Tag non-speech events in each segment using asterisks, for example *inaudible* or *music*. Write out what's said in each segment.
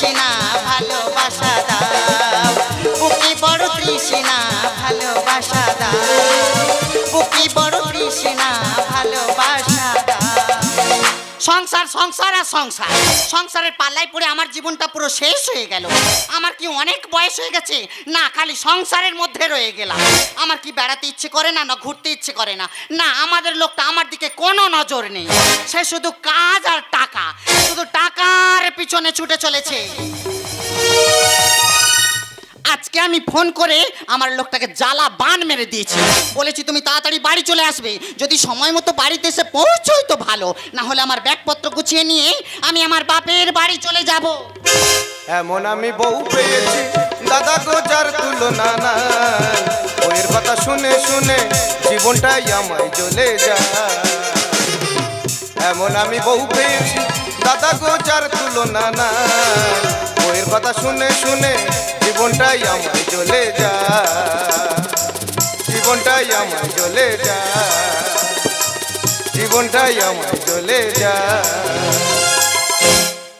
তৃষ্ণা ভালোবাসা দাও। বুকি বড় তৃষ্ণা ভালোবাসা দাও। বুকি বড় তৃষ্ণা ভালোবাসা সংসার সংসার আর সংসার। সংসারের পাল্লায় পড়ে আমার জীবনটা পুরো শেষ হয়ে গেল। আমার কি অনেক বয়স হয়ে গেছে? না, খালি সংসারের মধ্যে রয়ে গেলাম। আমার কি বেড়াতে ইচ্ছে করে না না ঘুরতে ইচ্ছে করে না? না, আমাদের লোকটা আমার দিকে কোনো নজর নেই। সে শুধু কাজ আর টাকা। শুধু টাকার পিছনে ছুটে চলেছে। আজকে আমি ফোন করে আমার লোকটাকে জ্বালা বান মেরে দিয়েছি। বলেছি, তুমি তাড়াতাড়ি বাড়ি চলে আসবে। যদি সময় মতো বাড়িতে এসে পৌঁছোই তো ভালো। না হলে আমার ব্যাগপত্র গুছিয়ে নিয়ে আমি আমার বাপের বাড়ি চলে যাব। এমন আমি বউ পেয়েছি, দাদা গো, যার তুলনা নাই। বইয়ের কথা শুনে শুনে জীবনটাই আমায় জ্বলে যায়। এমন আমি বউ পেয়েছি, দাদা গো, যার তুলনা নাই। বইয়ের কথা শুনে শুনে জীবনটাই আমায় জ্বলে যায় জীবনটাই আমায় জ্বলে যায় জীবনটাই আমায় জ্বলে যায়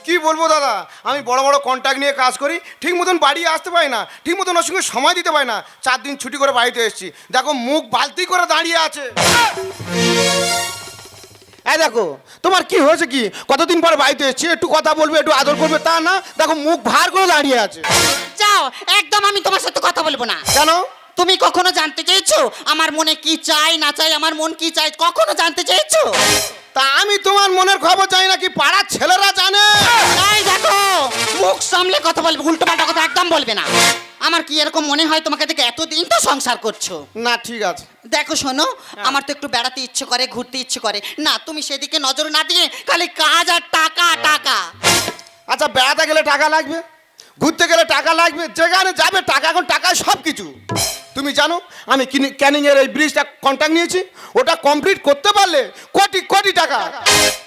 কি বলব দাদা? আমি বড় বড় কন্ট্যাক্ট নিয়ে কাজ করি, ঠিক মতন বাড়ি আসতে পারি না, ঠিক মতন ওর সঙ্গে সময় দিতে পারি না। চার দিন ছুটি করে বাড়িতে এসেছি। দেখো, মুখ বালতি করে দাঁড়িয়ে আছে। এই দেখো, তোমার কি হয়েছে কি? কতদিন পর বাড়িতে এসেছি? একটু কথা বলবে, একটু আদর করবে, তা না। দেখো, মুখ ভার করে দাঁড়িয়ে আছে। একদম আমি তোমার সাথে কথা বলব না। কেন? তুমি কখনো জানতে চেয়েছো আমার মনে কি চাই না চাই আমার মন কি চাই? কখনো জানতে চেয়েছো? তা আমি তোমার মনের খবর চাই না কি পাড়ার ছেলেরা জানে? এই দেখো মুখ সামলে কথা বলবে উল্টো পাল্টা কথা একদম বলবে না। আমার কি এরকম মনে হয় তোমাকে দেখে এতদিন তো সংসার করছ? না ঠিক আছে। দেখো শোনো আমার তো একটু বেড়াতে ইচ্ছে করে ঘুরতে ইচ্ছে করে। না তুমি সেদিকে নজর না দিয়ে খালি কাজ আর টাকা টাকা। আচ্ছা বেড়াতে গেলে টাকা লাগবে? ঘুরতে গেলে টাকা লাগবে, যেখানে যাবে টাকা, এখন টাকায় সব কিছু তুমি জানো, আমি ক্যানিংয়ের এই ব্রিজটা কন্ট্যাক্ট নিয়েছি, ওটা কমপ্লিট করতে পারলে কোটি কোটি টাকা।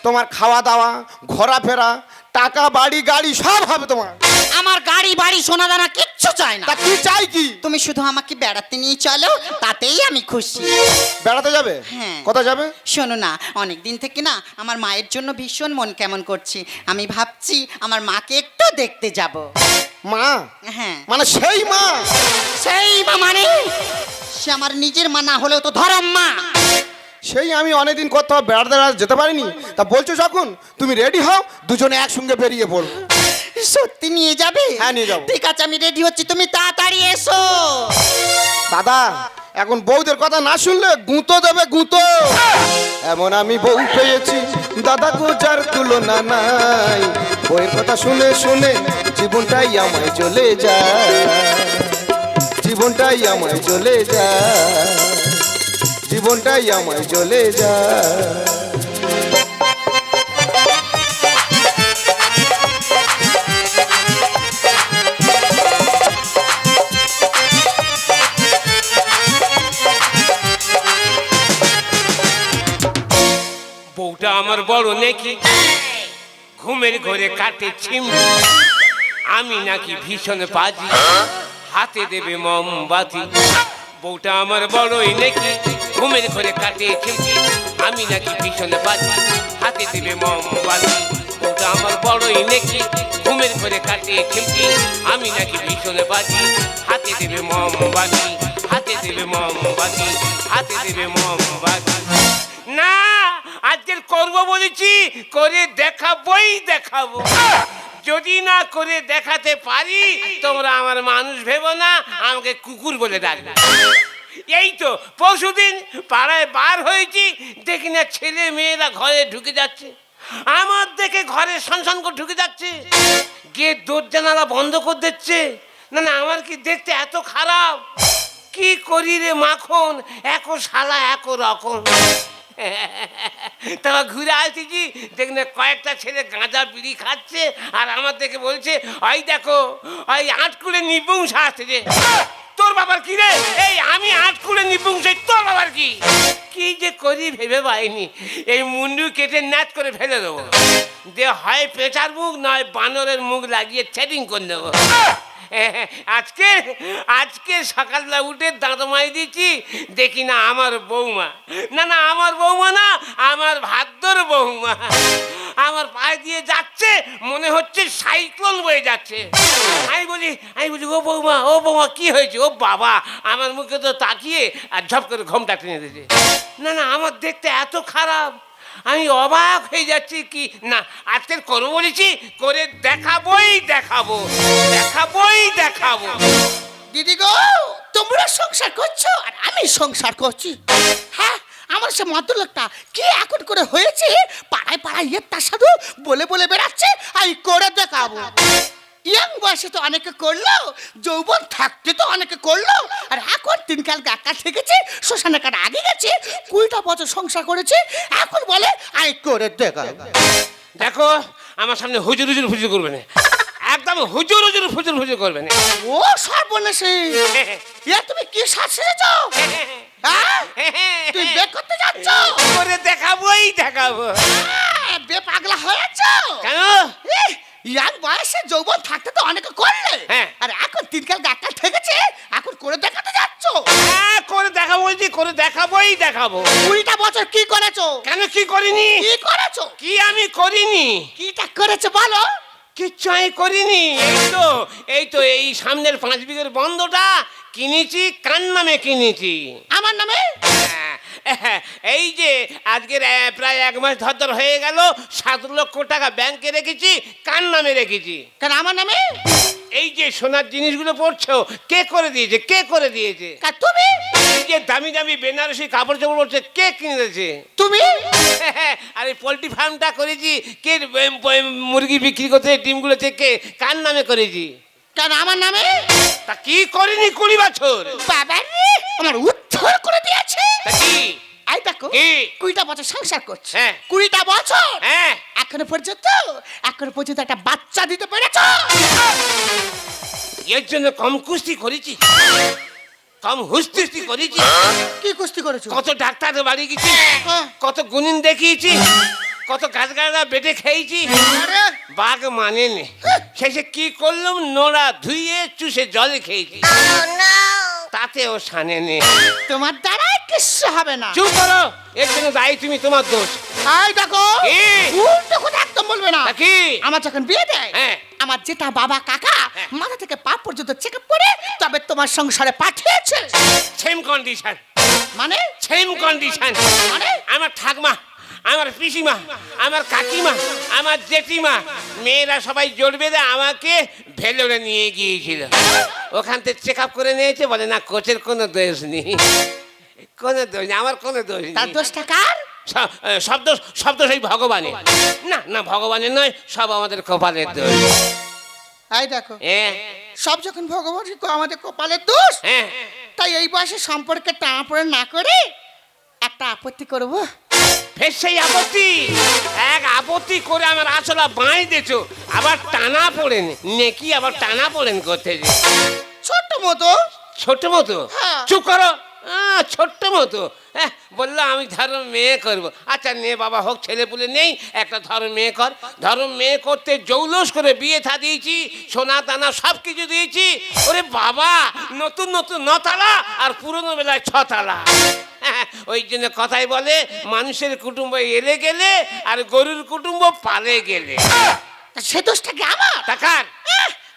তোমার খাওয়া দাওয়া ঘোরাফেরা, টাকা, বাড়ি, গাড়ি, সব হবে তোমার। আমার গাড়ি, বাড়ি, সোনা দানা কিচ্ছু চাই না। তা কি চাই কি? তুমি শুধু আমাকে বেড়াতে নিয়ে চলো তাতেই আমি খুশি। বেড়াতে যাবে? হ্যাঁ। কোথায় যাবে? শোনো না অনেক দিন থেকে না আমার মায়ের জন্য ভীষণ মন কেমন করছি। আমি ভাবছি আমার মাকে একটু দেখতে যাব। মা? হ্যাঁ। মানে সেই মা? সেই মা মানে? সে আমার নিজের মা না হলেও তো ধরম মা। সেই আমি অনেকদিন কোথাও বেড়াতে বেড়াতে যেতে পারিনি। তা বলছো যখন তুমি রেডি হও দুজনে একসঙ্গে বেরিয়ে পড়ব। সত্যি নিয়ে যাবে? হ্যাঁ, নিয়ে যাব। ঠিক আছে আমি রেডি হচ্ছি। তুমি তাড়াতাড়ি এসো। দাদা এখন বউদের কথা না শুনলে গুঁতো দেবে গুঁতো। এমন আমি বউ পেয়েছি দাদা গোজার তুলনা নাই। বউয়ের কথা শুনে শুনে জীবনটাই আমায় চলে যায়। জীবনটাই আমায় চলে যায়। জীবনটাই আমায় চলে যায়। আমার বড় নেকি। ঘুমের ঘরে কাটে ছিম আমি নাকি ভীষণ পাজি হাতে দেবে মোমবাতি। বউটা আমার বড়ই নেকি। ঘুমের ঘরে কাটে ছিমছি আমি নাকি ভীষণ বাজি। হাতে দেবে মোমবাতি। বউটা আমার বড়ই নেকি। ঘুমের ঘরে কাটে ছিমছি আমি নাকি ভীষণ বাজি। হাতে দেবে মোমবাতি। হাতে দেবে মোমবাতি। হাতে দেবে মোমবাতি। না, আজকের করব বলেছি, করে দেখাবই দেখাবো। যদি না করে দেখাতে পারি, তোমরা আমার মানুষ ভেবো না, আমাকে কুকুর বলে ডাকবে। এই তো, পরশুদিন পাড়ায় বার হয়েছি, দেখি না ছেলে মেয়েরা ঘরে ঢুকে যাচ্ছে। আমার দেখে ঘরে সনসন করে ঢুকে যাচ্ছে। গিয়ে দরজানালা বন্ধ করে দিচ্ছে। না না, আমার কি দেখতে এত খারাপ? কি করি রে মাখন? একো শালা এক রকম। *laughs* তারপর ঘুরে আসতেছি দেখলে কয়েকটা ছেলে গাঁজা বিড়ি খাচ্ছে আর আমার দেখে বলছে, ওই দেখো, ওই আটকুলে নিপুংস আসছে যে। *laughs* তোর বাবার কি রে? এই আমি আটকুলে নিপুংস তোর বাবার কি? কি যে করি ভেবে পাইনি। এই মুন্ডু কেটে ন্যাচ করে ফেলে দেবো। যে হয় পেঁচার মুখ, নয় বানরের মুখ লাগিয়ে সেটিং করে দেবো *laughs* আজকে আজকে সকালবেলা উঠে দাঁতমাই দিচ্ছি দেখি না আমার বৌমা। না না, আমার বৌমা না, আমার ভাদ্যর বৌমা। আমার পায়ে দিয়ে যাচ্ছে, মনে হচ্ছে সাইক্লোন বয়ে যাচ্ছে। আমি বলি আমি বলি, ও বৌমা ও বৌমা, কি হয়েছে? ও বাবা, আমার মুখে তো তাকিয়ে আর ঝপ করে ঘোমটা টেনে দিয়েছে। না না, আমার দেখতে এত খারাপ। আমি অবাক হয়ে যাচ্ছি কি? না, আজকের করব বলেছি, করে দেখাবোই দেখাবো, দেখাবই দেখাবো। দিদি গো, তোমরা সংসার করছ? আর আমি সংসার করছি। হ্যাঁ আমার সে মদ্যলোকটা কি এখন করে হয়েছে? পাড়ায় পাড়ায় ইয়ে তার সাধু বলে বলে বেড়াচ্ছে, আমি করে দেখাবো। ইয়াং বয়সে তো অনেকে করল যৌবন থাকতে তো অনেকে করল আর এখন তিনকাল গাকা থেকেছে শ্মশানে কাটা আগে গেছে কুড়িটা বছর সংসার করেছে এখন বলে আমি করে দেখাবো দেখো আমার সামনে হুজুর হুজুর ফুজুর করবে না। একদম হুজুর হুজুর ফুজুর ফুজুর করবে না। ও সর্বনাশী! ইয়া তুমি কি সাজ সেজেছো? হ্যাঁ তুই বের করতে যাচ্ছ? করে দেখাবোই দেখাবো। বে পাগলা হয়েছ? কেন? ইয়াং বয়সে যৌবন থাকতে তো অনেকে করলে। হ্যাঁ। আর এখন তিনকাল গাক্কা থেকেছে এখন করে দেখাতে যাচ্ছ। হ্যাঁ করে দেখাবো বলছি করে দেখাবোই দেখাবো। কুড়িটা বছর কি করেছ? কেন কি করিনি? কি করেছ? কি আমি করিনি? কিটা করেছ বলো? কিচ্ছু আমি করিনি। এই তো এই তো এই সামনের পাঁচ বিঘের বন্ধটা কিনেছি কার নামে কিনেছি? আমার নামে? হ্যাঁ, *laughs* এই যে আজকের প্রায় এক মাস ধর ধর হয়ে গেল সাত লক্ষ টাকা ব্যাংকে রেখেছি কার নামে রেখেছি? কেন আমার নামে? এই যে সোনার জিনিসগুলো পড়ছো কে করে দিয়েছে কে করে দিয়েছে? তুমি? এই যে দামি দামি বেনারসি কাপড় চোপড় পড়ছে কে কিনেছে তুমি? *laughs* আর এই পোলট্রি ফার্মটা করেছি কে মুরগি বিক্রি করতে ডিমগুলো থেকে কার নামে করেছি? কেন আমার নামে? তা কি করিনি কুড়ি বছর? বাবা রে আমার উদ্ধার করে দিয়েছে। এই দেখো? কুড়িটা বছর সংসার করছে। হ্যাঁ। কুড়িটা বছর? হ্যাঁ। এখনও পর্যন্ত এখনও পর্যন্ত একটা বাচ্চা দিতে পেরেছ? এর জন্য কম কুস্তি করেছি। কম হুস্তি করেছি। কি কুস্তি করেছ? কত ডাক্তার বাড়ি গেছি হ্যাঁ। কত গুনিন দেখিয়েছি কত গাছ গাছরা বেটে খেয়েছি। বাঘ মানে নে শেষে কি করলাম? নোড়া ধুইয়ে চুষে জলে খেয়েছি। তাতেও সানে নে তোমার দ্বারা কিচ্ছু হবে না। চুপ করো এর জন্য দায়ী তুমি তোমার দোষ। এই দেখো কি? উল্টো কথা একদম বলবে না। তা কি? আমার যখন বিয়ে দেয় হ্যাঁ। আমার যেটা বাবা কাকা হ্যাঁ। মাথা থেকে পা পর্যন্ত চেক আপ করে তবে তোমার সংসারে পাঠিয়েছে। সেম কন্ডিশন মানে? সেম কন্ডিশন মানে? আমার ঠাকমা আমার পিসিমা আমার কাকিমা আমার জেঠিমা মেয়েরা সবাই জোর বেঁধে আমাকে ভেলোরে নিয়ে গিয়েছিল। ওখান থেকে চেক আপ করে নিয়েছে বলে না কোচের কোনো দোষ নেই। কোনো দোষ নেই আমার কোনো দোষ তার নেই দোষটা কার? স- এ, সব দোষ সব দোষ এই ভগবানের। না না ভগবানের নয় সব আমাদের কপালের দোষ। এই দেখো হ্যাঁ সব যখন ভগবান আমাদের কপালের দোষ হ্যাঁ। তাই এই বয়সে সম্পর্কে পড়ে না করে একটা আপত্তি করব। ফের সেই আপত্তি। এক আপত্তি করে আমার আসলা বাঁই দিয়েছ আবার টানা পড়েন। নেকি আবার টানা পড়েন করতে যে? ছোট্ট মতো। ছোট মতো। চুপ করো। ছোট্ট মতো। হ্যাঁ বলল আমি ধরো মেয়ে করব। আচ্ছা নে বাবা হোক ছেলে পুলে নেই। একটা ধরো মেয়ে কর। ধরো মেয়ে করতে জৌলস করে বিয়ে থা দিয়েছি সোনা দানা সব কিছু দিয়েছি। ওরে বাবা নতুন নতুন নতালা আর পুরনো বেলায় ছতালা। ওই জন্য কথাই বলে মানুষের কুটুম্ব এলে গেলে আর গরুর কুটুম্ব পালে গেলে। তা সে দোষটা কি আমার? টাকার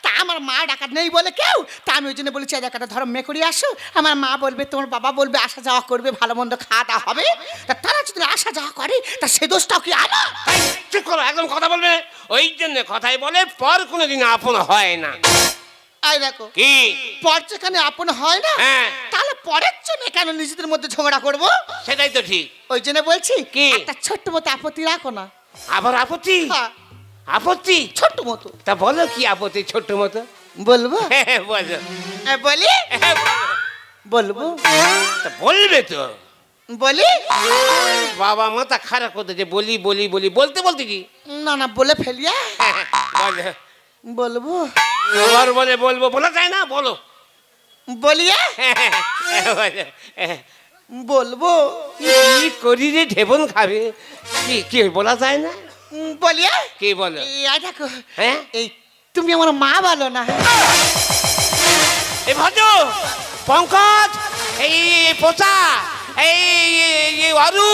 তা আমার মা ডাকাত নেই বলে কেউ? তা আমি ওই জন্য বলেছি আজ একটা ধরো মেয়ে করে আসো। আমার মা বলবে তোমার বাবা বলবে আসা যাওয়া করবে ভালো মন্দ খাওয়া দাওয়া হবে। তা তারা যদি আসা যাওয়া করে তা সে দোষটাও কি আমার? তাই চুপ করো একদম কথা বলবে। ওই জন্য কথাই বলে পর কোনোদিন আপন হয় না। আই দেখো। কি? পর যেখানে আপন হয় না হ্যাঁ। তাহলে পরের জন্য কেন নিজেদের মধ্যে ঝগড়া করব? সেটাই তো ঠিক। ওই জন্য বলছি কি? একটা ছোট্ট মতো আপত্তি রাখো না। আবার আপত্তি? হ্যাঁ। আপত্তি? ছোট্ট মতো। তা বলো কি আপত্তি ছোট্ট মতো? বলব? হ্যাঁ, বলো। বলি? বলব? তা বলবে তো। বলি? বাবা মাথা খারাপ করতে যে বলি বলি বলি বলতে বলতে কি? না না বলে ফেলিয়া বলব? আবার বলে বলব। বলা যায় না? বলো। বলিয়া? বলব। কি করি রে? ঢেবন খাবে। কি কি বলা যায় না? বলিয়া? কি বলো? দেখো। হ্যাঁ? এই তুমি আমার মা বলো না। এ ভজ পঙ্কজ এই পোচা। এই এই অরু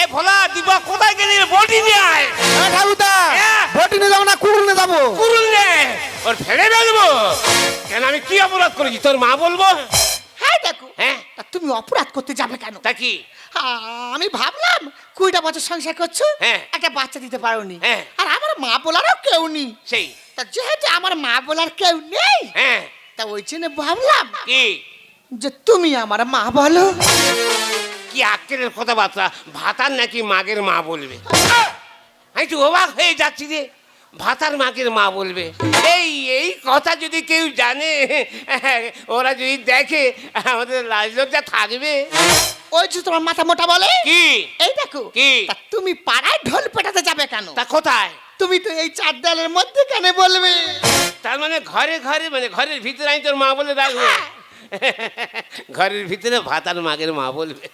এই ভোলা দিবা কোথায় গেলি বডি নিয়ে আয়। ঠাকুরদা হ্যাঁ। ভোট নিয়ে যাব না নিয়ে যাব। নে। ওর ফেলে বেরবো কেন আমি কি অপরাধ করেছি? তোর মা বলব? হ্যাঁ দেখো। হ্যাঁ? তা তুমি অপরাধ করতে যাবে কেন? তা কি? আমি ভাবলাম কুড়িটা বছর সংসার করছ হ্যাঁ। একটা বাচ্চা দিতে পারোনি। হ্যাঁ। আর আমার মা বলারও কেউ নেই। সেই। তা যেহেতু আমার মা বলার কেউ নেই হ্যাঁ। তা ওই জন্য ভাবলাম কি? যে তুমি আমার মা বলো। কি আক্কেলের কথাবার্তা? ভাতার নাকি মাগের মা বলবে? আমি তো অবাক হয়ে যাচ্ছি রে। ভাতার মাগের মা বলবে। এই এই কথা যদি কেউ জানে ওরা যদি দেখে আমাদের লাজলজ্জা থাকবে। ওই যে তোমার মাথা মোটা বলে? কি? এই দেখো কি? তুমি পাড়ায় ঢোল পেটাতে যাবে কেন? তা কোথায়? তুমি তো এই চার দেয়ালের মধ্যে কেন বলবে? তার মানে ঘরে ঘরে মানে ঘরের ভিতরে আমি তোর মা বলে রাখব? *laughs* ঘরের ভিতরে ভাত আর মাগের মা বলবে।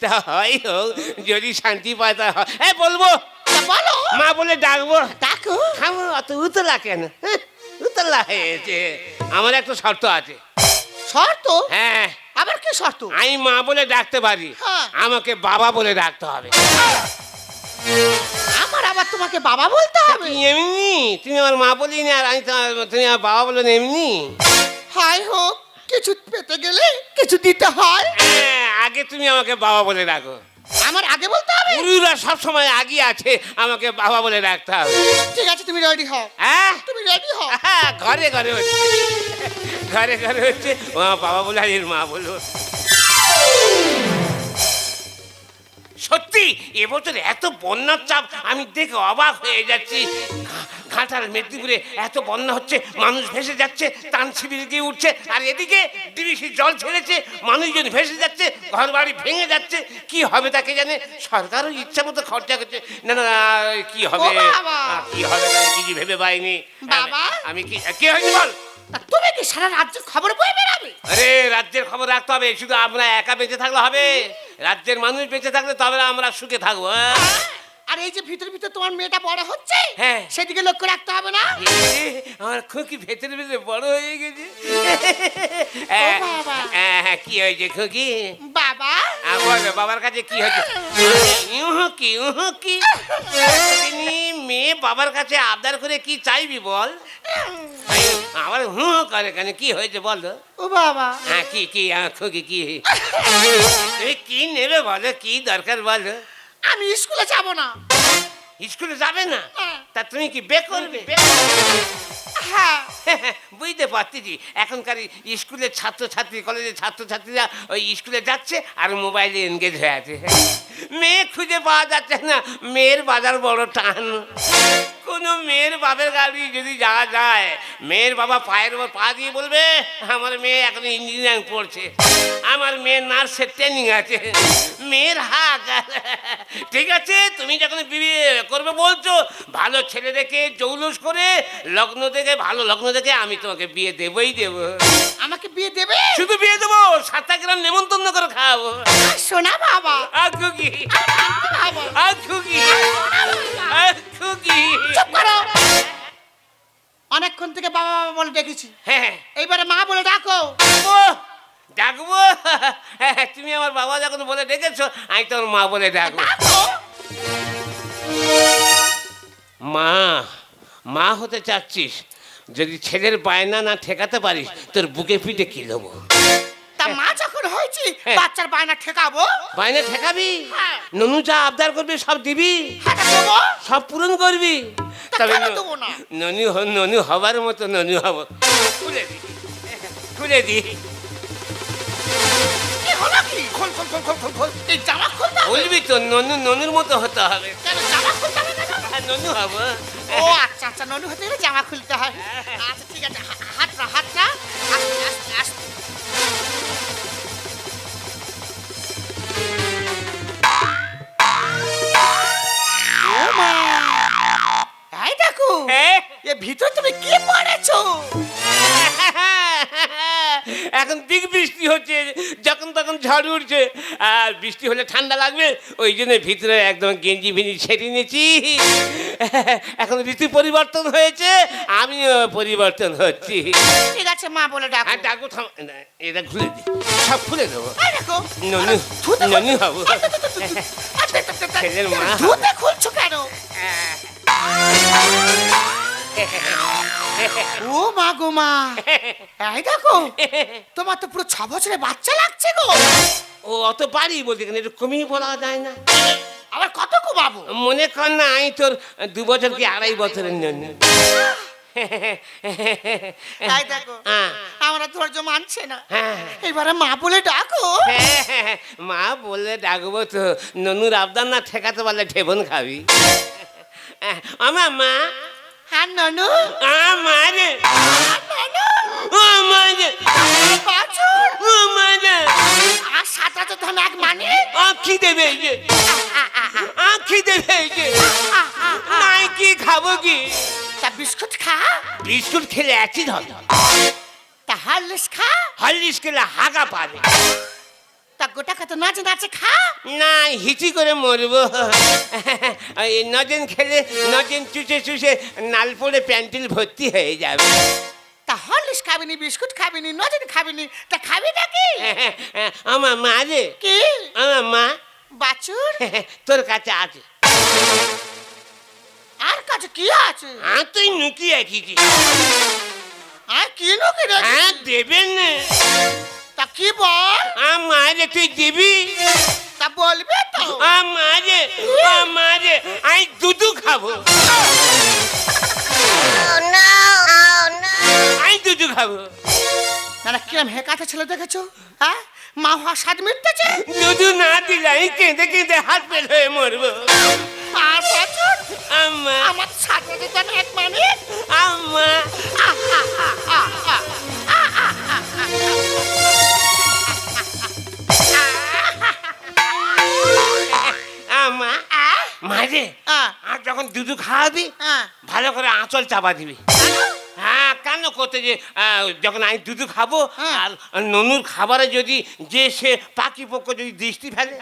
তা হয় হোক যদি শান্তি পায় তা হয়। বলব। বলো। মা বলে ডাকবো। ডাকো। আমার অত উতলা কেন? হ্যাঁ, উতলা হয়েছে। আমার একটা শর্ত আছে। শর্ত? হ্যাঁ। আবার কি শর্ত? আমি মা বলে ডাকতে পারি। হ্যাঁ। আমাকে বাবা বলে ডাকতে হবে। আমার আবার তোমাকে বাবা বলতে হবে? এমনি? তুমি আমার মা বলি না আর আমি তুমি আমার বাবা বলো এমনি? হাই হোক। কিছু পেতে গেলে কিছু দিতে হয়। হ্যাঁ, আগে তুমি আমাকে বাবা বলে ডাকো। আমার আগে বলতে হবে? গুরুরা সবসময় আগে আছে আমাকে বাবা বলে ডাকতে হবে। ঠিক আছে তুমি রেডি হও। হ্যাঁ? তুমি রেডি হও? হ্যাঁ, ঘরে ঘরে হচ্ছে। ঘরে ঘরে হচ্ছে। ও বাবা বলে আর এর মা বলব সত্যি? এবছর এত বন্যার চাপ আমি দেখে অবাক হয়ে যাচ্ছি। ঘাটাল মেদিনীপুরে এত বন্যা হচ্ছে মানুষ ভেসে যাচ্ছে টান শিবির গিয়ে উঠছে আর এদিকে ডিবিসি জল ছেড়েছে মানুষজন ভেসে যাচ্ছে ঘর বাড়ি ভেঙে যাচ্ছে কি হবে তাকে জানে? সরকারও ইচ্ছা মতো খরচা করছে। না না কি হবে? কি হবে কিছু ভেবে পাইনি। আমি কি কি হয়েছে বল? তুমি কি সারা রাজ্যের খবর বয়ে বেড়াবে? আরে রাজ্যের খবর রাখতে হবে। শুধু আমরা একা বেঁচে থাকলে হবে? রাজ্যের মানুষ বেঁচে থাকলে তবে আমরা সুখে থাকব হ্যাঁ? আর এই যে ভিতর ভিতর তোমার মেয়েটা বড় হচ্ছে হ্যাঁ। সেদিকে লক্ষ্য রাখতে হবে না? আমার খুকি ভেতরে ভেতরে বড় হয়ে গেছে। বাবা। হ্যাঁ, হ্যাঁ, কি হয়েছে খুকি? বাবা বাবার কাছে কি হয়েছে? তিনি মেয়ে বাবার কাছে আবদার করে কি চাইবি বল? আবার হু হু করে কেন? কি হয়েছে বল ও বাবা। হ্যাঁ কি কি আমার খুকি কি? তুমি কি নেবে বলো? কি দরকার বলো? আমি স্কুলে যাব না। স্কুলে যাবে না? হ্যাঁ। তা তুমি কি বে করবে? হ্যাঁ। *laughs* বুঝতে পারতেছি এখনকার স্কুলের ছাত্রছাত্রী, কলেজের ছাত্রছাত্রীরা ওই স্কুলে যাচ্ছে আর মোবাইলে এনগেজ হয়ে আছে। *laughs* মেয়ে খুঁজে পাওয়া যাচ্ছে না। মেয়ের বাজার বড় টান। কোনো মেয়ের বাপের গাড়ি যদি যাওয়া যায়, মেয়ের বাবা পায়ের ওপর পা দিয়ে বলবে, আমার মেয়ে এখন ইঞ্জিনিয়ারিং পড়ছে। আমার মেয়ের নার্সের ট্রেনিং আছে। মেয়ের হাক *laughs* ঠিক আছে? তুমি যখন বিয়ে করবে বলছো, ভালো ছেলে দেখে জৌলুস করে লগ্ন দেখে ভালো লগ্ন দেখে আমি তোমাকে বিয়ে দেবই দেবো। আমাকে বিয়ে দেবে? শুধু বিয়ে দেবো সাতটা গ্রাম নেমন্তন্ন করে খাওয়াবো। শোনা বাবা। খুকি আর খুকি চুপ করো। অনেকক্ষণ থেকে বাবা বাবা বলে ডেকেছি। হ্যাঁ এইবারে মা বলে ডাকো। ও ডাকবো? হ্যাঁ, তুমি আমার বাবা যখন বলে ডেকেছো আমি তোমার মা বলে ডাকবো। মা মা হতে চাচ্ছিস? যদি ছেলের বায়না না ঠেকাতে পারিস তোর বুকে পিঠে কি দেবো? তা মা যখন হয়েছি হ্যাঁ। বাচ্চার বায়না ঠেকাবো? বায়না ঠেকাবি? হ্যাঁ। ননু যা আবদার করবি সব দিবি? হ্যাঁ সব পূরণ করবি? তবে? ননু ননু হবার মতো ননু হব। খুলে দি। খুলে বলবি তো ননু ননুর মতো হতে হবে। ননু হব। ও আচ্ছা ননু হতে গেলে জামা খুলতে হয়। আচ্ছা ঠিক আছে হাত আস্তে। ও মা এই দেখো হ্যাঁ? এ ভিতর তুমি কি পড়েছো? ঝড় উঠছে আর বৃষ্টি হলে ঠান্ডা লাগবে ওই জন্য ভিতরে একদম গেঞ্জি ভিঞ্জি ছেড়ে নিয়েছি। এখন ঋতু পরিবর্তন হয়েছে আমিও পরিবর্তন হচ্ছি। ঠিক আছে মা বলে ডাকো। আর ডাকু থাম এটা খুলে দি সব খুলে দেবো। ননু হব আচ্ছা, আচ্ছা, আচ্ছা, ছেলের মা। খুলছো কেন? ও মা গো মা। এই দেখো তোমার তো পুরো ছ বছরের বাচ্চা লাগছে গো। ও অত পারি বলতে কেন একটু কমিয়ে বলা যায় না। আবার কত কমাবো? মনে কর না আমি তোর দু বছর কি আড়াই বছরের দেখো হ্যাঁ। আমরা ধৈর্য মানছে না। হ্যাঁ। এবারে মা বলে ডাকো। মা বললে ডাকবো তো ননুর আবদার না ঠেকাতে পারলে ঠেবন খাবি। আমার মা হ্যাঁ ননু? আমার। ননু? আমার। বাছুর আমার। আর সাত হাজার ধান এক মানে? আঁখি দেবে যে। আঁখি দেবে যে। নাই কি খাব কি? তা বিস্কুট খা। বিস্কুট খেলে অ্যাসিড হবে। তা হারলিস খা। হরলিক্স খেলে হাগা পাবে। তা গোটা কত নাচে নাচে খা। না হিচি করে মরবো। এই নজেন খেলে নজেন চুষে চুষে নাল পড়ে প্যান্টিল ভর্তি হয়ে যাবে। তা হরলিস খাবিনি বিস্কুট খাবিনি নজর খাবিনি তা খাবি নাকি আমার মা রে। কি? আমার মা। বাছুর? তোর কাছে আছে। আর কাছে কি আছে? আর তুই নুকিয়ে কি আর কি লোকে রে হ্যাঁ দেবেন না। তা কি বল? আমার তুই দিবি? তা বলবে তো। আমার আমার আমি দুধু খাব। আমি দুধু খাব। না না কিরম হেকাতে ছেলে দেখেছ? হ্যাঁ? মা হওয়া স্বাদ মিটতেছে? দুধু না দিলে আমি কেঁদে কেঁদে হাত পেল হয়ে মরবো। আর বাছুর আম্মা আমার সাথে দিতেন এক মানে আম্মা যখন দুধু খাওয়াবি? আহ। ভালো করে আঁচল চাপা দিবি। হ্যাঁ কেন করতে যে আহ, যখন আমি দুধু খাব হ্যাঁ। আর ননুর খাবারে যদি যে সে পাখি পক্ষ যদি দৃষ্টি ফেলে।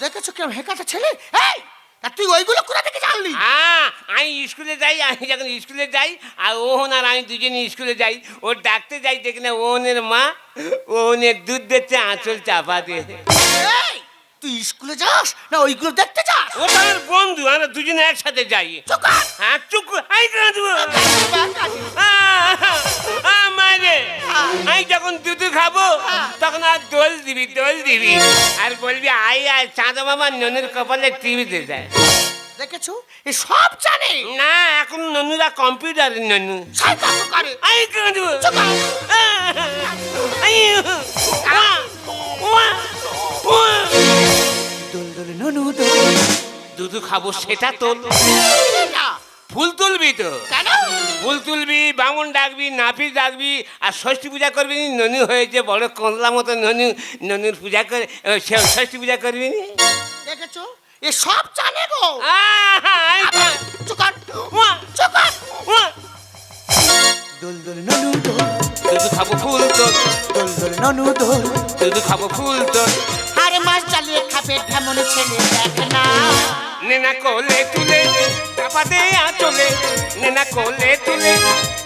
দেখেছ কেমন হেকাতে ছেলে? এই তা তুই ওইগুলো কোথা থেকে জানলি? হ্যাঁ আমি স্কুলে যাই আমি যখন স্কুলে যাই আর ওহন আর আমি দুজনে স্কুলে যাই ও ডাকতে যাই দেখি না ওহনের মা ওহনের দুধ দিচ্ছে আঁচল চাপা দিয়ে। এই তুই স্কুলে যাস না ওইগুলো দেখতে যাস? ও বন্ধু আমরা দুজনে একসাথে যাই। হ্যাঁ চুপ আই কাঁদবো কাঁদি। আমারে আমি যখন দুধ খাব তখন আর দোল দিবি দোল দিবি। আর বলবি আই আর চাঁদা মামা ননের কপালে টিভিতে যায় দেখেছ? এ সব জানে। না এখন ননুরা কম্পিউটারের ননু। করে। আই চুপ কর। আই ওয়া ওয়া দোল দোল ননু দোল। দুধ খাব সেটা তোল। ফুল তুলবি তো। কেন? ফুল তুলবি বামুন ডাকবি নাপিত ডাকবি আর ষষ্ঠী পূজা করবি নি? ননু হয়েছে বড় কমলা মতো ননু। ননুর পূজা করে সে- ষষ্ঠী পূজা করবি নি? দেখেছ? এ সব জানে গো। দোল দোল ননু দোল। দুধ খাব ফুল তোল। দোল দোল ননু দোল। দুধ খাব ফুল তোল। মাছ চালিয়ে খাবে কেমন ছেলে দেখ না নেনা কোলে তুলে চাপা দে আঁচলে নেনা কোলে তুলে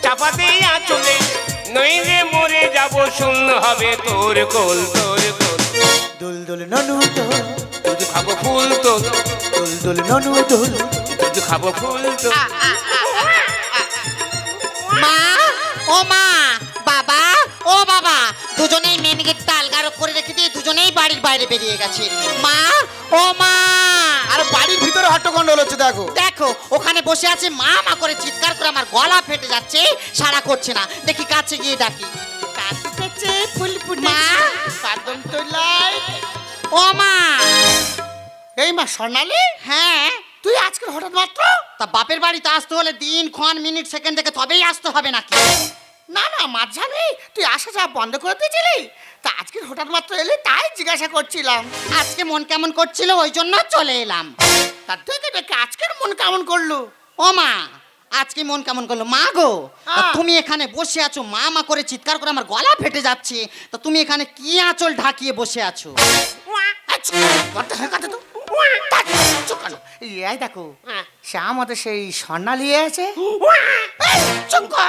চাপা দে আঁচলে নইলে মরে যাব শূন্য হবে তোর কোল তোর কোল। দোল দোল ননু দোল দুধ খাব ফুল তোল। দোল দোল ননু দোল দুধ খাব ফুল তোল। মা ও মা বাবা ও বাবা দুজনেই মেন গেটটা বাড়ির বাইরে বেরিয়ে গেছে। মা ও মা! আর বাড়ির ভিতরে হট্টগন্ডল হচ্ছে দেখো। দেখো ওখানে বসে আছে মা মা করে চিৎকার করে আমার গলা ফেটে যাচ্ছে সাড়া করছে না। দেখি কাছে গিয়ে ডাকি। কাটতেছে ফুল মা! কদম তোলাই ও মা! এই মা স্বর্ণালী? হ্যাঁ। তুই আজকে হঠাৎ মাত্র? তা বাপের বাড়িতে আসতে হলে দিন ক্ষণ মিনিট সেকেন্ড থেকে তবেই আসতে হবে নাকি? না না মাঝখানে তুই আসা যা বন্ধ করে দিয়েছিলি? তা আজকে হঠাৎ মাত্র এলে তাই জিজ্ঞাসা করছিলাম। আজকে মন কেমন করছিল ওই জন্য চলে এলাম। তা দেখে দেখে আজকের মন কেমন করল? ও মা আজকে মন কেমন করল? মা গো তা। তুমি এখানে বসে আছো মা মা করে চিৎকার করে আমার গলা ফেটে যাচ্ছে। তা তুমি এখানে কি আঁচল ঢাকিয়ে বসে আছো? আচ্ছা, বড্ড হয়ে কথা তো। এই দেখো সে আমাদের সেই স্বর্ণালী আছে। এই, চুপ কর।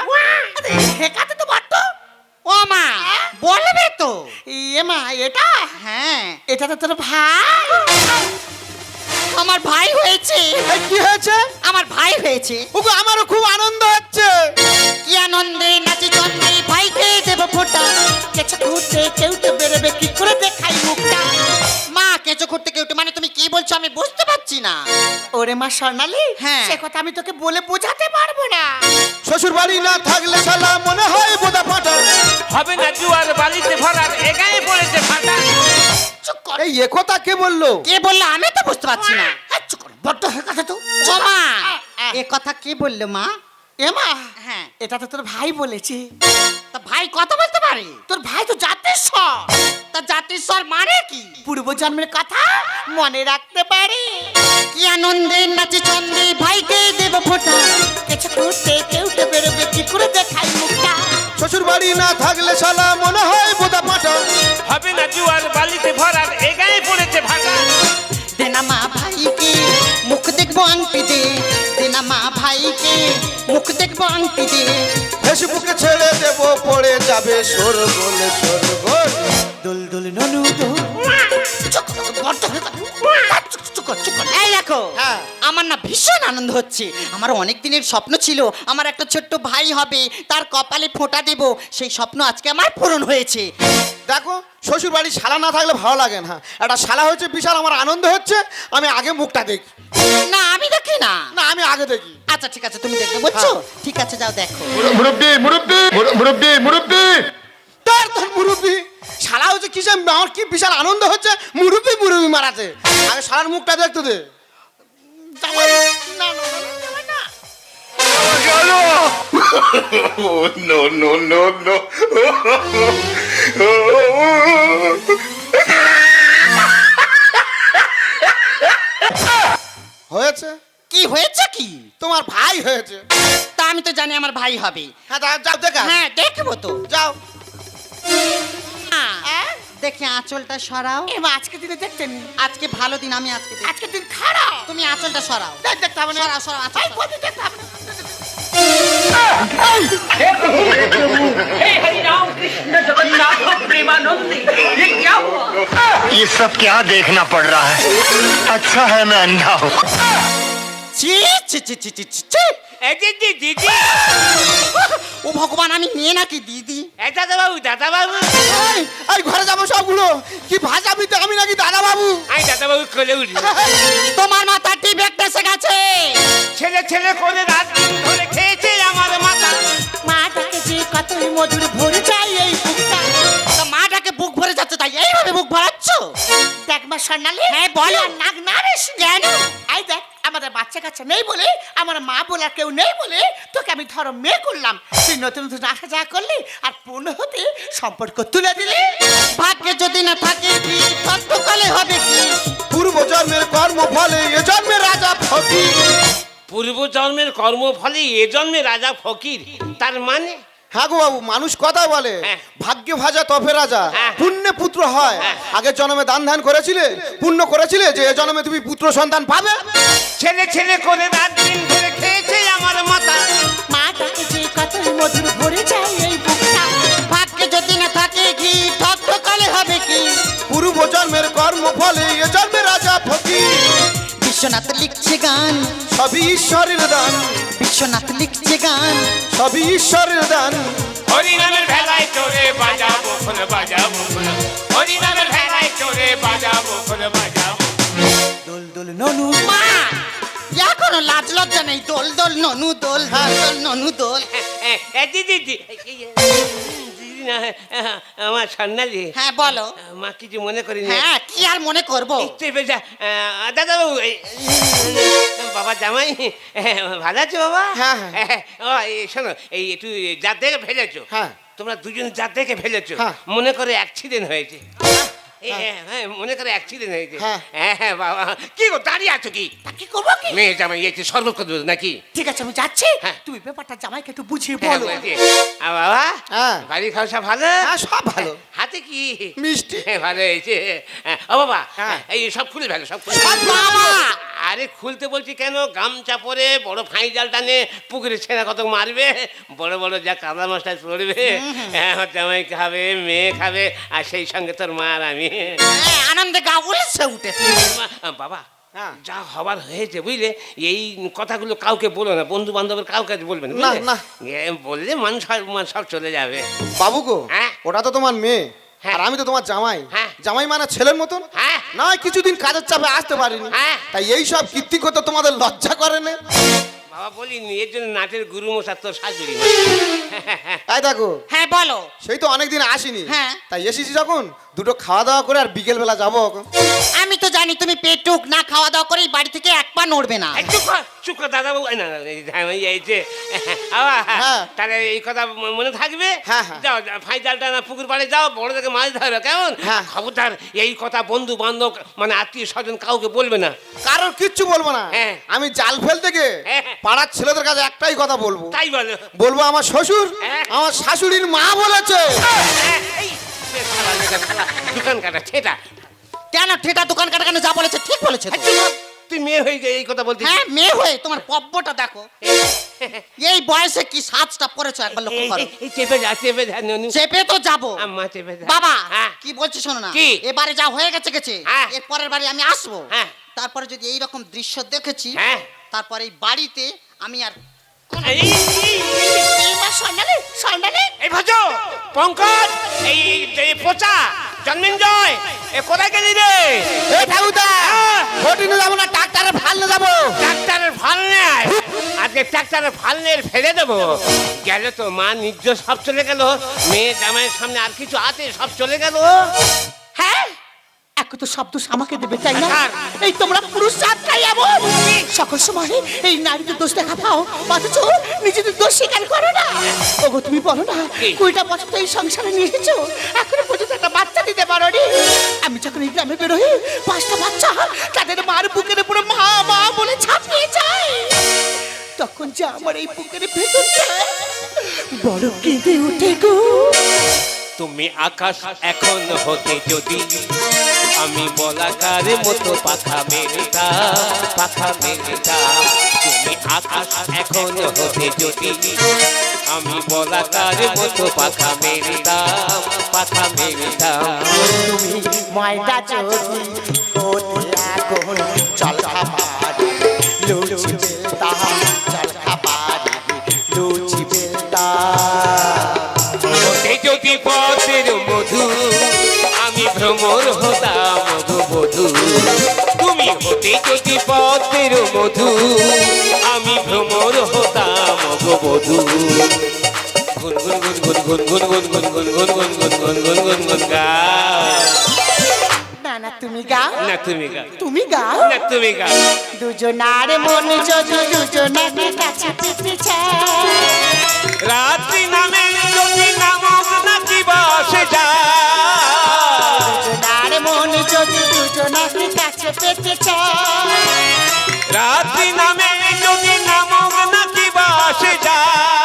আরে, হেকাতে তো পারতো। ও মা বলবে তো। এ মা এটা? হ্যাঁ এটা তো তোর ভাই। আমার ভাই হয়েছে। এই কি হয়েছে? আমার ভাই হয়েছে। ওগো আমারও খুব আনন্দ হচ্ছে। কি আনন্দে নাচি চন্দে ভাইকে দেব ফোটা। কেছে ঘুরতে কেউ তো বেরোবে কি করে দেখাই মুখটা? মা কেঁচো করতে কেউ মানে তুমি কি বলছো আমি বুঝতে পারছি না। ওরে মা স্বর্ণালী হ্যাঁ। সে কথা আমি তোকে বলে বোঝাতে পারব না। শ্বশুর বাড়ি না থাকলে শালা মনে হয় বোদা ফাটা। হবে না জুয়ার বালিতে ভরার এগায়ে পড়েছে ফাটা। চুপ কর। এই একথা কে বলল? কে বলল আমি তো বুঝতে পারছি না। হ্যাঁ, চুপ কর বড্ড হয়ে কথা তো। ও মা। আহ। এ কথা কে বলল মা? এ মা হ্যাঁ। এটা তো তোর ভাই বলেছে। তা ভাই কথা বলতে পারে? তোর ভাই তো জাতির স তা জাতির স্বর মানে কি? পূর্ব জন্মের কথা মনে রাখতে পারে। কি আনন্দে নাচে চন্দে ভাইকে দেব ফোটা। কেছে ঘুরতে কেউ বেরোবে কি করে দেখাই মুখটা? শ্বশুর বাড়ি না থাকলে শালা মনে হয় বোদা ফাটা হবে না জুয়ার বালিতে ভরার এগায়ে পড়েছে ফাটা দেনা মা ভাইকে মুখ দেখব আংটি দে। দেনা মা ভাইকে মুখ দেখব আংটি দে। ফেসবুকে ছেড়ে দেব পড়ে যাবে সরগোল সরগোল। দোল দোল ননু দোল হয়ে এই দেখো হ্যাঁ। আমার না ভীষণ আনন্দ হচ্ছে। আমার অনেক দিনের স্বপ্ন ছিল আমার একটা ছোট্ট ভাই হবে তার কপালে ফোঁটা দেব সেই স্বপ্ন আজকে আমার পূরণ হয়েছে। দেখো শ্বশুর বাড়ি শালা না থাকলে ভালো লাগে না। একটা শালা হচ্ছে বিশাল আমার আনন্দ হচ্ছে আমি আগে মুখটা দেখি। না আমি দেখি না। না আমি আগে দেখি। আচ্ছা ঠিক আছে তুমি দেখতে বলছো ঠিক আছে যাও দেখো। মুরব্বি মুরব্বি মুরব্বি মুরব্বি। তার তোর মুরব্বী। শালা হচ্ছে কিসে আমার কি বিশাল আনন্দ হচ্ছে? মুরব্বী মুরব্বী মারাছে আগে শালার মুখটা দেখতে দে। না, না, না, না, না, না। oh, no no no no হয়েছে? কি হয়েছে কি? তোমার ভাই হয়েছে। তা আমি তো জানি আমার ভাই হবে। হ্যাঁ যাও দেখা। হ্যাঁ দেখব তো। যাও। দেখি আঁচলটা সরাও এ মা, আজকে দিনে দেখতেন আজকে ভালো দিন আমি আজকে দেখি। আজকে দিন খারাপ তুমি আঁচলটা সরাও দেখ দেখতে হবে না সরাও সরাও আঁচল ভাই সরাও। বলতে দেখতে হবে না हे हरि राम कृष्ण जगन्नाथ प्रेमानंद ये क्या हुआ ये सब क्या देखना पड़ रहा है अच्छा है मैं अंधा हूँ এই যে দিদি। ও ভগবান আমি মেয়ে নাকি দিদি? এই দাদা বাবু দাদা বাবু এই, এই ঘরে যাব সবগুলো কি ভাষা বিতে আমি নাকি দাদা বাবু আমি দাদা বাবু কোলে উঠি। তোমার মাথা টিপ একটা এসে গেছে। ছেলে ছেলে করে রাত দিন ধরে খেয়েছে আমার মাথা। মা ডাকেছে কতই মধুর ভরে যায় এই বুকটা এইভাবে বুক ভরাচ্ছ দেখ মা স্বর্ণালী। হ্যাঁ, বলো। নাক না রে কেন? এই দেখ আমাদের বাচ্চা কাচ্চা নেই বলে আমার মা বলার কেউ নেই বলে তোকে আমি ধরো মেয়ে করলাম। তুই নতুন নতুন আসা যা করলি আর পূর্ণ হতে সম্পর্ক তুলে দিলি। ভাগ্যে যদি না থাকে কি তত্ত্বকালে হবে কি? পূর্ব জন্মের কর্ম ফলে এ জন্মের রাজা ফকির। পূর্ব জন্মের কর্ম ফলে এ জন্মে রাজা ফকির তার মানে? হ্যাঁ গো বাবু মানুষ কথা বলে। হ্যাঁ। ভাগ্যে ভাজা তফে রাজা। হ্যাঁ। পুণ্যে পুত্র হয়। হ্যাঁ। আগের জন্মে দান ধ্যান করেছিলে পুণ্য করেছিলে যে জন্মে তুমি পুত্র সন্তান পাবে। ছেলে ছেলে করে রাত দিন ধরে খেয়েছে আমার মাথা। মা কতই মধুর ভরে যায় এই বুকটা ভাগ্যে যদি না থাকে কি তত্ত্বকালে হবে কি? পূর্ব জন্মের কর্ম ফলে এ জন্মে বিশ্বনাথ লিখছে গান। সবই ঈশ্বরের দান। বিশ্বনাথ লিখছে গান। সবই ঈশ্বরের দান। হরিনামের ভেলায় চড়ে বাজাবো খোল বাজাবো খোল হরিনামের ভেলায় চড়ে বাজাবো খোল বাজাবো। দোল দোল ননু। মা এখনও লাজ লজ্জা নেই। দোল দোল ননু দোল দোল দোল ননু দোল। এ, এ, দিদি দি- এই, এই, দিদি। না আমার সন্ন্যালি হ্যাঁ বলো। মা কিছু মনে করি হ্যাঁ কি আর মনে করব? দাদা বাবু বাবা জামাই ভালো আছো বাবা? হ্যাঁ, হ্যাঁ। শোনো এই একটু জাত দেখে ফেলেছো। হ্যাঁ। তোমরা দুজন যা দেখে ফেলেছো। হ্যাঁ। মনে করে অ্যাক্সিডেন্ট হয়েছে। হ্যাঁ, মনে করে অ্যাক্সিডেন্ট হয়েছে। হ্যাঁ। হ্যাঁ হ্যাঁ বাবা। কি গো দাঁড়িয়ে আছো কি? কি করব কি? মেয়ে জামাই এসে নাকি? ঠিক আছে আমি যাচ্ছি। হ্যাঁ। তুমি ব্যাপারটা জামাইকে একটু বুঝিয়ে হ্যাঁ, বলো। বাবা। বাড়ি খাওয়া সব ভালো? সব ভালো। হাতে কি? মিষ্টি। ভালো হয়েছে। হ্যাঁ, ও বাবা। এই সব খুলে ফেলো সব খুলে বাবা! আরে খুলতে বলছি কেন? গামছা পরে বড় ফাঁই জাল টানে পুকুরে ছেঁড়া কত মারবে? বড় বড় যা কাদা মাছটা পড়বে। হ্যাঁ জামাই খাবে মেয়ে খাবে আর সেই সঙ্গে তোর মা আর আমি। আনন্দে গা উলসে উঠেছে বাবা হ্যাঁ। যা হবার হয়েছে বুঝলে এই কথাগুলো কাউকে বলো না বন্ধু বান্ধবের কাউকে বলবে না না। বললে মানুষ সব- চলে যাবে বাবু গো হ্যাঁ। ওটা তো তোমার মেয়ে হ্যাঁ। আর আমি তো তোমার জামাই হ্যাঁ। জামাই মানে ছেলের মতন হ্যাঁ। না কিছুদিন কাজের চাপে আসতে পারিনি হ্যাঁ। তাই এই সব কীর্তি করতে তোমাদের লজ্জা করে না বাবা বলিনি এর জন্য নাটের গুরু মশার তোর শাশুড়ি তাই দেখো হ্যাঁ বলো সেই তো অনেকদিন আসিনি হ্যাঁ। তাই এসেছি যখন দুটো খাওয়া দাওয়া করে আর বিকেল বেলা যাব আমি তো জানি তুমি পেটুক না খাওয়া দাওয়া করে এই বাড়ি থেকে এক পা নড়বে না এই চুপ কর, চুপ কর দাদা বাবু এই না না, এই জামাই এই যে আবার হ্যাঁ। তাহলে এই কথা ম- মনে থাকবে হ্যাঁ, হ্যাঁ। যাও যাও, ফাই না পুকুর পাড়ে যাও বড় থেকে মাছ ধরো কেমন হ্যাঁ। খবরদার এই কথা বন্ধু বান্ধব মানে আত্মীয় স্বজন কাউকে বলবে না কারোর কিচ্ছু বলব না হ্যাঁ। আমি জাল ফেলতে গিয়ে হ্যাঁ। পাড়ার ছেলেদের কাছে একটাই কথা বলব তাই বলো বলব আমার শ্বশুর হ্যাঁ। আমার শাশুড়ির মা বলেছে হ্যাঁ, এই, দোকান কাটা ছেটা কেন ঠেটা? দোকান কাটা কেন? যা বলেছে ঠিক বলেছে তো। তুই মেয়ে হয়ে গিয়ে এই কথা বলতে হ্যাঁ মেয়ে হয়ে তোমার পব্বটা দেখো। এই বয়সে কি সাজটা পড়েছো একবার লক্ষ্য করো। এই চেপে যা চেপে যা ননু। চেপে তো যাব। আম্মা চেপে যা। বাবা হ্যাঁ। কি বলছি শোনো না। কি? এবারে যা হয়ে গেছে গেছে। হ্যাঁ। এর পরের বাড়ি আমি আসব। হ্যাঁ। তারপরে যদি এই রকম দৃশ্য দেখেছি হ্যাঁ। তারপরে এই বাড়িতে আমি আর এই, ভজ পঙ্কজ এই পচা জন্মিঞ্জয় এ কোথায় গেলি রে? ঠাকুরদা যাব না ট্রাক্টারে ফালনে যাব। নেয় আজকে নিয়ে ফেলে দেবো। গেল তো মা নিজ সব চলে গেল মেয়ে জামাইয়ের সামনে আর কিছু আছে সব চলে গেল। হ্যাঁ? এখন তো শব্দ আমাকে দেবে তাই না? এই তোমরা পুরুষ জাতটাই এমন। সকল সময় এই নারীদের দোষ দেখা পাও। অথচ নিজেদের দোষ স্বীকার করো না। ওগো তুমি বলো না? কুড়িটা বছর তো এই সংসারে নিয়ে এসেছ এখনও পর্যন্ত একটা বাচ্চা দিতে পারো আমি যখন এই গ্রামে বেরোই পাঁচটা বাচ্চা তাদের মার বুকের উপরে মা মা বলে ছাপিয়ে যায়। তখন যে আমার এই বুকের ভেতরটা বড় কেঁদে উঠে গো। তুমি আকাশ এখন হতে যদি আমি বলাকার মতো পাখা মেলতা পাখা মেলতা তুমি আকাশ এখন হতে যদি। আমি বলাকার মতো পাখা মেলতাম পাখা মেলতাম ময়দা যদি ওতে এখন চল লুচি বেলতা চল লুচি বেলতা। হতে যদি পথের মধু আমি ভ্রমর হতাম। মধুবধূ তুমি হতে যদি পথের মধু আমি ভ্রমর হতাম মধুবধূ গুন গুন গুন গুন গুন গুন গুন গুন গুন গুন গুন গুন গুন গুন গুন গুন গা না না তুমি গাও না তুমি গা তুমি গাও না তুমি গা দুজনার মন যদি দুজনাকে কাছে পেতে চায় রাত্রি নামে যদি নাকি বসে যায় মন যদি দুজনাকে কাছে পেতে চায়। রাত্রি নামে যদি নামক নাকি বসে যায়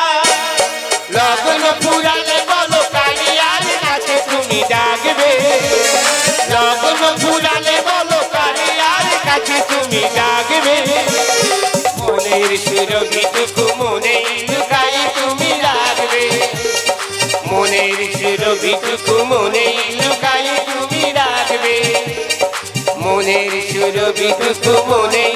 రుతుమునే